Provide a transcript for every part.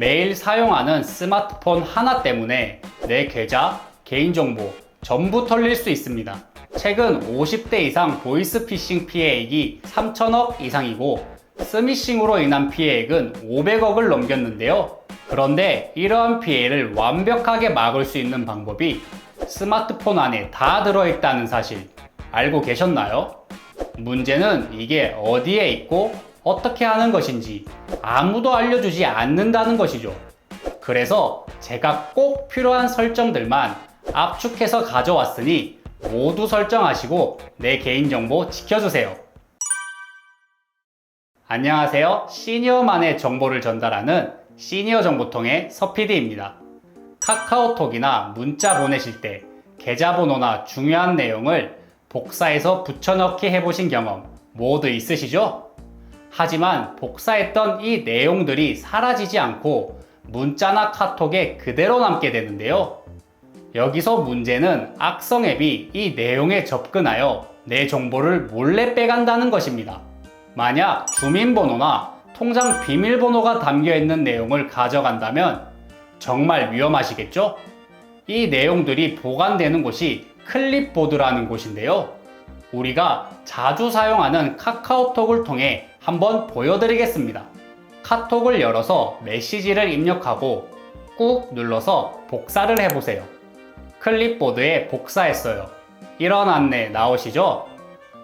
매일 사용하는 스마트폰 하나 때문에 내 계좌, 개인정보 전부 털릴 수 있습니다. 최근 50대 이상 보이스피싱 피해액이 3천억 이상이고 스미싱으로 인한 피해액은 500억을 넘겼는데요. 그런데 이러한 피해를 완벽하게 막을 수 있는 방법이 스마트폰 안에 다 들어있다는 사실 알고 계셨나요? 문제는 이게 어디에 있고 어떻게 하는 것인지 아무도 알려주지 않는다는 것이죠. 그래서 제가 꼭 필요한 설정들만 압축해서 가져왔으니 모두 설정하시고 내 개인정보 지켜주세요. 안녕하세요. 시니어만의 정보를 전달하는 시니어 정보통의 서피디입니다. 카카오톡이나 문자 보내실 때 계좌번호나 중요한 내용을 복사해서 붙여넣기 해보신 경험 모두 있으시죠? 하지만 복사했던 이 내용들이 사라지지 않고 문자나 카톡에 그대로 남게 되는데요. 여기서 문제는 악성 앱이 이 내용에 접근하여 내 정보를 몰래 빼간다는 것입니다. 만약 주민번호나 통장 비밀번호가 담겨 있는 내용을 가져간다면 정말 위험하시겠죠? 이 내용들이 보관되는 곳이 클립보드라는 곳인데요. 우리가 자주 사용하는 카카오톡을 통해 한번 보여드리겠습니다. 카톡을 열어서 메시지를 입력하고 꾹 눌러서 복사를 해보세요. 클립보드에 복사했어요. 이런 안내 나오시죠?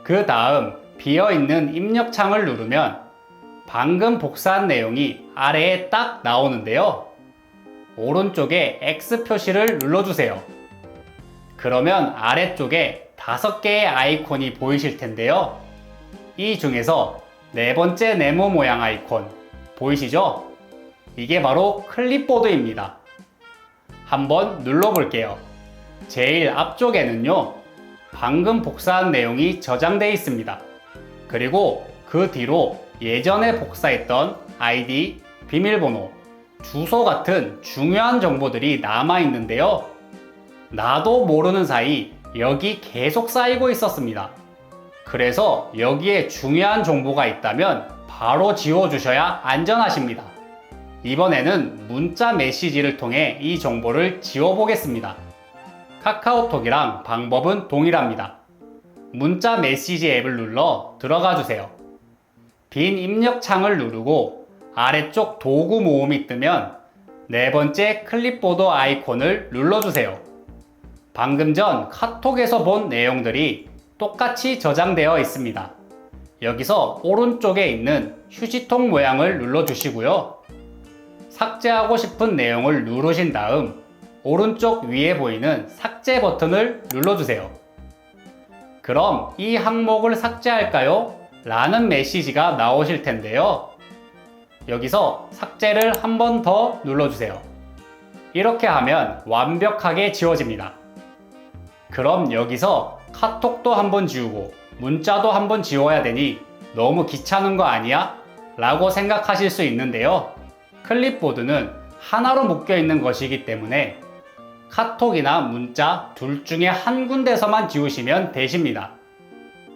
그 다음 비어있는 입력창을 누르면 방금 복사한 내용이 아래에 딱 나오는데요. 오른쪽에 X 표시를 눌러주세요. 그러면 아래쪽에 다섯 개의 아이콘이 보이실 텐데요. 이 중에서 네 번째 네모 모양 아이콘 보이시죠? 이게 바로 클립보드입니다. 한번 눌러볼게요. 제일 앞쪽에는요, 방금 복사한 내용이 저장되어 있습니다. 그리고 그 뒤로 예전에 복사했던 아이디, 비밀번호, 주소 같은 중요한 정보들이 남아 있는데요. 나도 모르는 사이 여기 계속 쌓이고 있었습니다. 그래서 여기에 중요한 정보가 있다면 바로 지워주셔야 안전하십니다. 이번에는 문자 메시지를 통해 이 정보를 지워보겠습니다. 카카오톡이랑 방법은 동일합니다. 문자 메시지 앱을 눌러 들어가 주세요. 빈 입력 창을 누르고 아래쪽 도구 모음이 뜨면 네 번째 클립보드 아이콘을 눌러주세요. 방금 전 카톡에서 본 내용들이 똑같이 저장되어 있습니다. 여기서 오른쪽에 있는 휴지통 모양을 눌러주시고요. 삭제하고 싶은 내용을 누르신 다음 오른쪽 위에 보이는 삭제 버튼을 눌러주세요. 그럼 이 항목을 삭제할까요? 라는 메시지가 나오실 텐데요. 여기서 삭제를 한 번 더 눌러주세요. 이렇게 하면 완벽하게 지워집니다. 그럼 여기서 카톡도 한번 지우고 문자도 한번 지워야 되니 너무 귀찮은 거 아니야? 라고 생각하실 수 있는데요. 클립보드는 하나로 묶여 있는 것이기 때문에 카톡이나 문자 둘 중에 한 군데서만 지우시면 되십니다.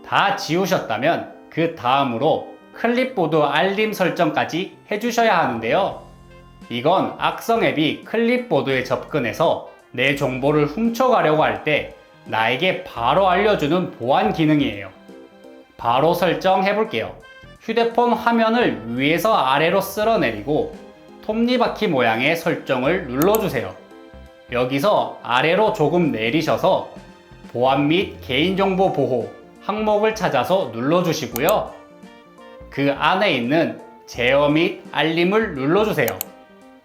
다 지우셨다면 그 다음으로 클립보드 알림 설정까지 해주셔야 하는데요. 이건 악성 앱이 클립보드에 접근해서 내 정보를 훔쳐가려고 할 때 나에게 바로 알려주는 보안 기능이에요. 바로 설정해 볼게요. 휴대폰 화면을 위에서 아래로 쓸어내리고 톱니바퀴 모양의 설정을 눌러주세요. 여기서 아래로 조금 내리셔서 보안 및 개인정보 보호 항목을 찾아서 눌러주시고요. 그 안에 있는 제어 및 알림을 눌러주세요.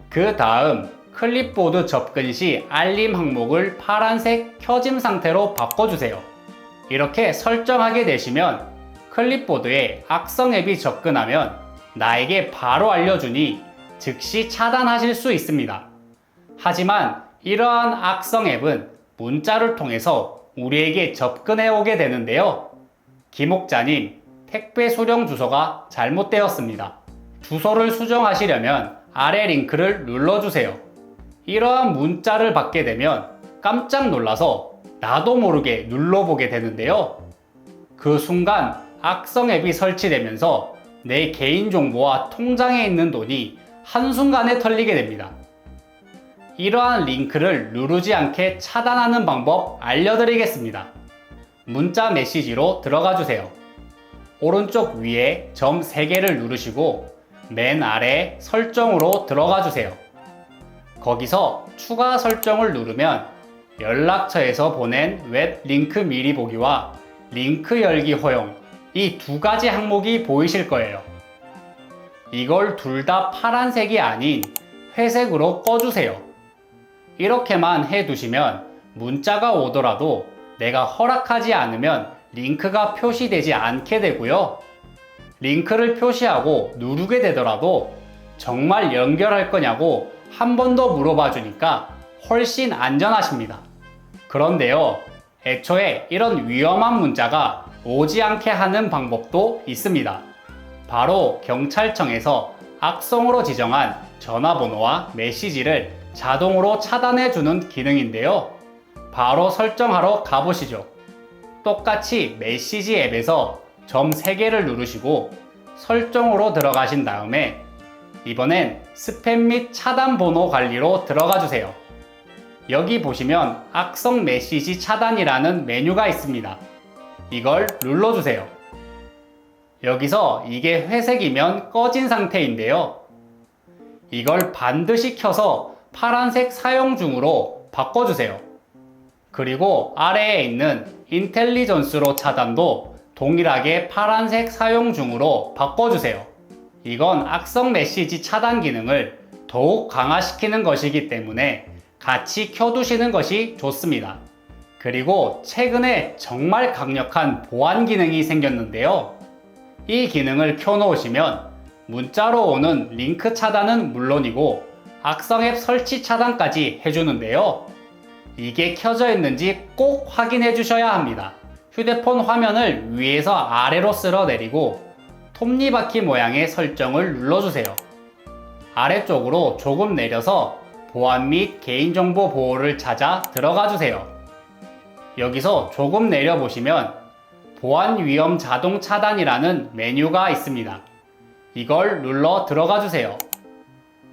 그 다음 클립보드 접근 시 알림 항목을 파란색 켜짐 상태로 바꿔주세요. 이렇게 설정하게 되시면 클립보드에 악성 앱이 접근하면 나에게 바로 알려주니 즉시 차단하실 수 있습니다. 하지만 이러한 악성 앱은 문자를 통해서 우리에게 접근해 오게 되는데요. 김옥자님, 택배 수령 주소가 잘못되었습니다. 주소를 수정하시려면 아래 링크를 눌러주세요. 이러한 문자를 받게 되면 깜짝 놀라서 나도 모르게 눌러보게 되는데요. 그 순간 악성 앱이 설치되면서 내 개인정보와 통장에 있는 돈이 한순간에 털리게 됩니다. 이러한 링크를 누르지 않게 차단하는 방법 알려드리겠습니다. 문자 메시지로 들어가 주세요. 오른쪽 위에 점 3개를 누르시고 맨 아래 설정으로 들어가 주세요. 거기서 추가 설정을 누르면 연락처에서 보낸 웹 링크 미리 보기와 링크 열기 허용 이 두 가지 항목이 보이실 거예요. 이걸 둘 다 파란색이 아닌 회색으로 꺼주세요. 이렇게만 해 두시면 문자가 오더라도 내가 허락하지 않으면 링크가 표시되지 않게 되고요. 링크를 표시하고 누르게 되더라도 정말 연결할 거냐고 한 번 더 물어봐 주니까 훨씬 안전하십니다. 그런데요, 애초에 이런 위험한 문자가 오지 않게 하는 방법도 있습니다. 바로 경찰청에서 악성으로 지정한 전화번호와 메시지를 자동으로 차단해 주는 기능인데요. 바로 설정하러 가보시죠. 똑같이 메시지 앱에서 점 3개를 누르시고 설정으로 들어가신 다음에 이번엔 스팸 및 차단 번호 관리로 들어가 주세요. 여기 보시면 악성 메시지 차단이라는 메뉴가 있습니다. 이걸 눌러주세요. 여기서 이게 회색이면 꺼진 상태인데요. 이걸 반드시 켜서 파란색 사용 중으로 바꿔주세요. 그리고 아래에 있는 인텔리전스로 차단도 동일하게 파란색 사용 중으로 바꿔주세요. 이건 악성 메시지 차단 기능을 더욱 강화시키는 것이기 때문에 같이 켜두시는 것이 좋습니다. 그리고 최근에 정말 강력한 보안 기능이 생겼는데요. 이 기능을 켜놓으시면 문자로 오는 링크 차단은 물론이고 악성 앱 설치 차단까지 해주는데요. 이게 켜져 있는지 꼭 확인해 주셔야 합니다. 휴대폰 화면을 위에서 아래로 쓸어 내리고 톱니바퀴 모양의 설정을 눌러주세요. 아래쪽으로 조금 내려서 보안 및 개인정보 보호를 찾아 들어가 주세요. 여기서 조금 내려 보시면 보안 위험 자동 차단이라는 메뉴가 있습니다. 이걸 눌러 들어가 주세요.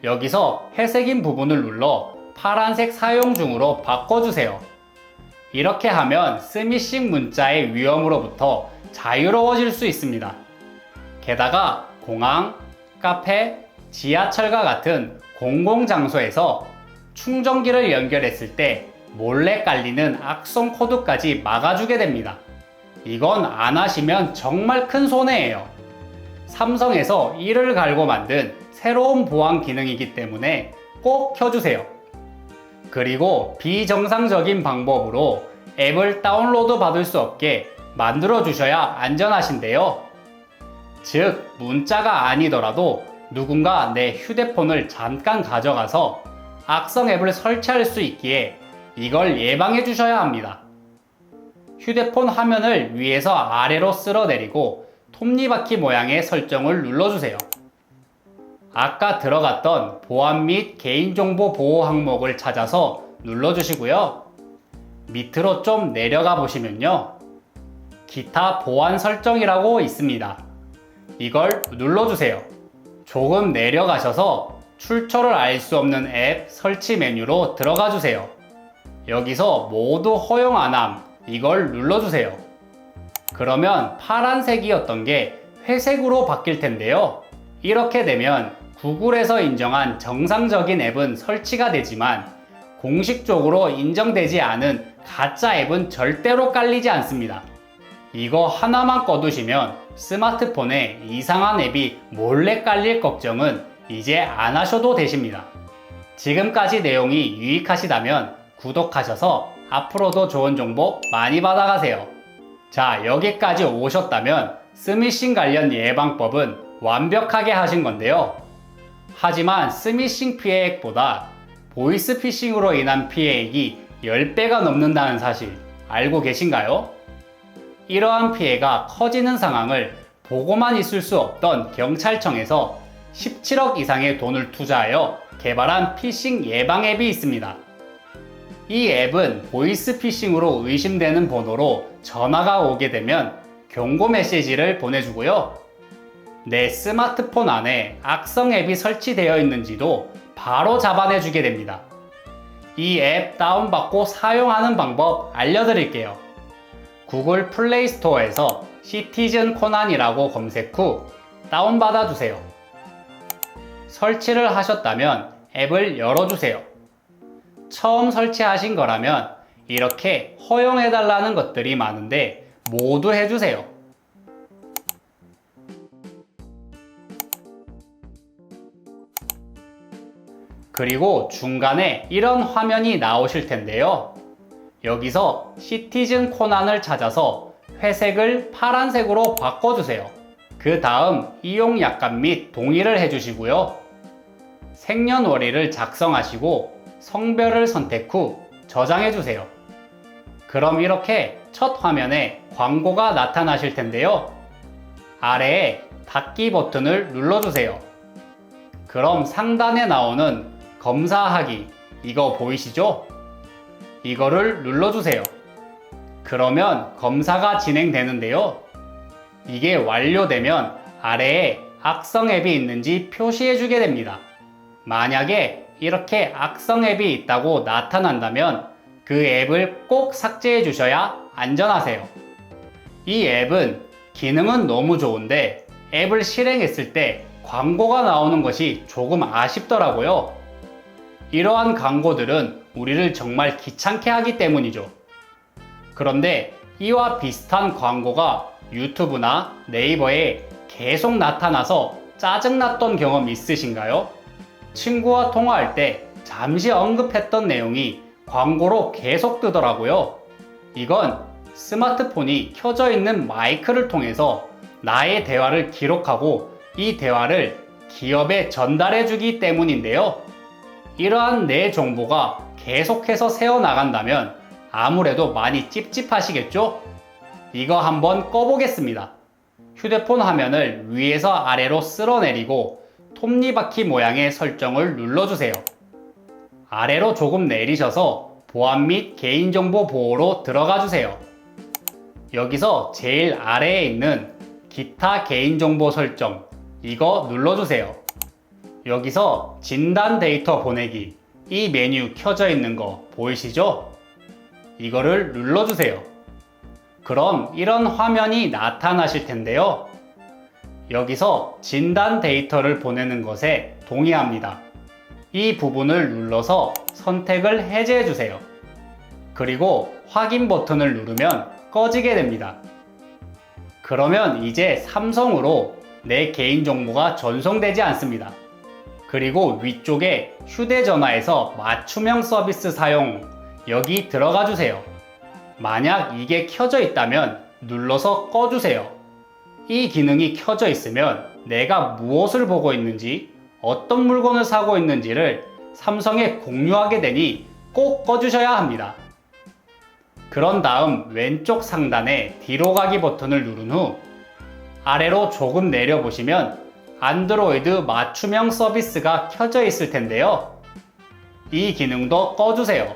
여기서 회색인 부분을 눌러 파란색 사용 중으로 바꿔주세요. 이렇게 하면 스미싱 문자의 위험으로부터 자유로워질 수 있습니다. 게다가 공항, 카페, 지하철과 같은 공공장소에서 충전기를 연결했을 때 몰래 깔리는 악성 코드까지 막아주게 됩니다. 이건 안 하시면 정말 큰 손해예요. 삼성에서 이를 갈고 만든 새로운 보안 기능이기 때문에 꼭 켜주세요. 그리고 비정상적인 방법으로 앱을 다운로드 받을 수 없게 만들어 주셔야 안전하신데요. 즉, 문자가 아니더라도 누군가 내 휴대폰을 잠깐 가져가서 악성 앱을 설치할 수 있기에 이걸 예방해 주셔야 합니다. 휴대폰 화면을 위에서 아래로 쓸어내리고 톱니바퀴 모양의 설정을 눌러주세요. 아까 들어갔던 보안 및 개인정보 보호 항목을 찾아서 눌러주시고요. 밑으로 좀 내려가 보시면요. 기타 보안 설정이라고 있습니다. 이걸 눌러주세요. 조금 내려가셔서 출처를 알 수 없는 앱 설치 메뉴로 들어가 주세요. 여기서 모두 허용 안함 이걸 눌러주세요. 그러면 파란색이었던 게 회색으로 바뀔 텐데요. 이렇게 되면 구글에서 인정한 정상적인 앱은 설치가 되지만 공식적으로 인정되지 않은 가짜 앱은 절대로 깔리지 않습니다. 이거 하나만 꺼두시면 스마트폰에 이상한 앱이 몰래 깔릴 걱정은 이제 안 하셔도 되십니다. 지금까지 내용이 유익하시다면 구독하셔서 앞으로도 좋은 정보 많이 받아가세요. 자, 여기까지 오셨다면 스미싱 관련 예방법은 완벽하게 하신 건데요. 하지만 스미싱 피해액보다 보이스피싱으로 인한 피해액이 10배가 넘는다는 사실 알고 계신가요? 이러한 피해가 커지는 상황을 보고만 있을 수 없던 경찰청에서 17억 이상의 돈을 투자하여 개발한 피싱 예방 앱이 있습니다. 이 앱은 보이스피싱으로 의심되는 번호로 전화가 오게 되면 경고 메시지를 보내주고요. 내 스마트폰 안에 악성 앱이 설치되어 있는지도 바로 잡아내 주게 됩니다. 이 앱 다운받고 사용하는 방법 알려드릴게요. 구글 플레이 스토어에서 시티즌 코난이라고 검색 후 다운받아 주세요. 설치를 하셨다면 앱을 열어주세요. 처음 설치하신 거라면 이렇게 허용해달라는 것들이 많은데 모두 해주세요. 그리고 중간에 이런 화면이 나오실 텐데요. 여기서 시티즌 코난을 찾아서 회색을 파란색으로 바꿔주세요. 그 다음 이용 약관 및 동의를 해주시고요. 생년월일을 작성하시고 성별을 선택 후 저장해주세요. 그럼 이렇게 첫 화면에 광고가 나타나실 텐데요. 아래에 닫기 버튼을 눌러주세요. 그럼 상단에 나오는 검사하기 이거 보이시죠? 이거를 눌러주세요. 그러면 검사가 진행되는데요. 이게 완료되면 아래에 악성 앱이 있는지 표시해주게 됩니다. 만약에 이렇게 악성 앱이 있다고 나타난다면 그 앱을 꼭 삭제해 주셔야 안전하세요. 이 앱은 기능은 너무 좋은데 앱을 실행했을 때 광고가 나오는 것이 조금 아쉽더라고요. 이러한 광고들은 우리를 정말 귀찮게 하기 때문이죠. 그런데 이와 비슷한 광고가 유튜브나 네이버에 계속 나타나서 짜증났던 경험 있으신가요? 친구와 통화할 때 잠시 언급했던 내용이 광고로 계속 뜨더라고요. 이건 스마트폰이 켜져 있는 마이크를 통해서 나의 대화를 기록하고 이 대화를 기업에 전달해 주기 때문인데요. 이러한 내 정보가 계속해서 새어 나간다면 아무래도 많이 찝찝하시겠죠? 이거 한번 꺼보겠습니다. 휴대폰 화면을 위에서 아래로 쓸어내리고 톱니바퀴 모양의 설정을 눌러주세요. 아래로 조금 내리셔서 보안 및 개인정보 보호로 들어가 주세요. 여기서 제일 아래에 있는 기타 개인정보 설정 이거 눌러주세요. 여기서 진단 데이터 보내기 이 메뉴 켜져 있는 거 보이시죠? 이거를 눌러주세요. 그럼 이런 화면이 나타나실 텐데요. 여기서 진단 데이터를 보내는 것에 동의합니다. 이 부분을 눌러서 선택을 해제해 주세요. 그리고 확인 버튼을 누르면 꺼지게 됩니다. 그러면 이제 삼성으로 내 개인정보가 전송되지 않습니다. 그리고 위쪽에 휴대전화에서 맞춤형 서비스 사용 여기 들어가 주세요. 만약 이게 켜져 있다면 눌러서 꺼주세요. 이 기능이 켜져 있으면 내가 무엇을 보고 있는지 어떤 물건을 사고 있는지를 삼성에 공유하게 되니 꼭 꺼주셔야 합니다. 그런 다음 왼쪽 상단에 뒤로 가기 버튼을 누른 후 아래로 조금 내려보시면 안드로이드 맞춤형 서비스가 켜져 있을 텐데요. 이 기능도 꺼주세요.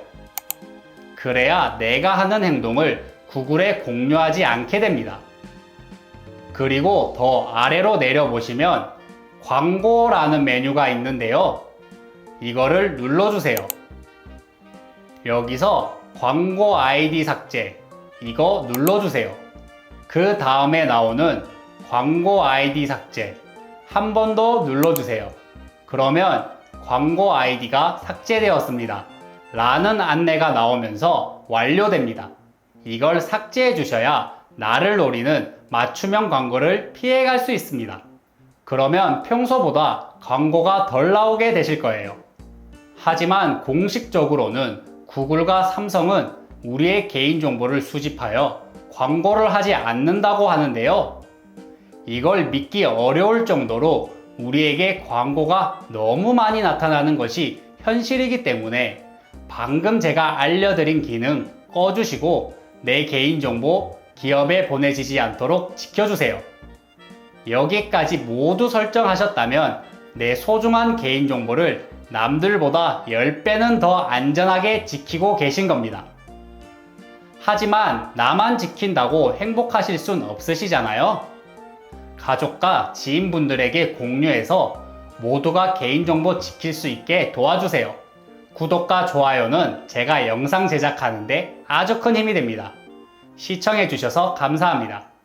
그래야 내가 하는 행동을 구글에 공유하지 않게 됩니다. 그리고 더 아래로 내려보시면 광고라는 메뉴가 있는데요. 이거를 눌러주세요. 여기서 광고 아이디 삭제 이거 눌러주세요. 그 다음에 나오는 광고 아이디 삭제 한 번 더 눌러주세요. 그러면 광고 아이디가 삭제되었습니다. 라는 안내가 나오면서 완료됩니다. 이걸 삭제해 주셔야 나를 노리는 맞춤형 광고를 피해갈 수 있습니다. 그러면 평소보다 광고가 덜 나오게 되실 거예요. 하지만 공식적으로는 구글과 삼성은 우리의 개인정보를 수집하여 광고를 하지 않는다고 하는데요. 이걸 믿기 어려울 정도로 우리에게 광고가 너무 많이 나타나는 것이 현실이기 때문에 방금 제가 알려드린 기능 꺼주시고 내 개인정보 기업에 보내지지 않도록 지켜주세요. 여기까지 모두 설정하셨다면 내 소중한 개인정보를 남들보다 10배는 더 안전하게 지키고 계신 겁니다. 하지만 나만 지킨다고 행복하실 순 없으시잖아요? 가족과 지인분들에게 공유해서 모두가 개인정보 지킬 수 있게 도와주세요. 구독과 좋아요는 제가 영상 제작하는데 아주 큰 힘이 됩니다. 시청해주셔서 감사합니다.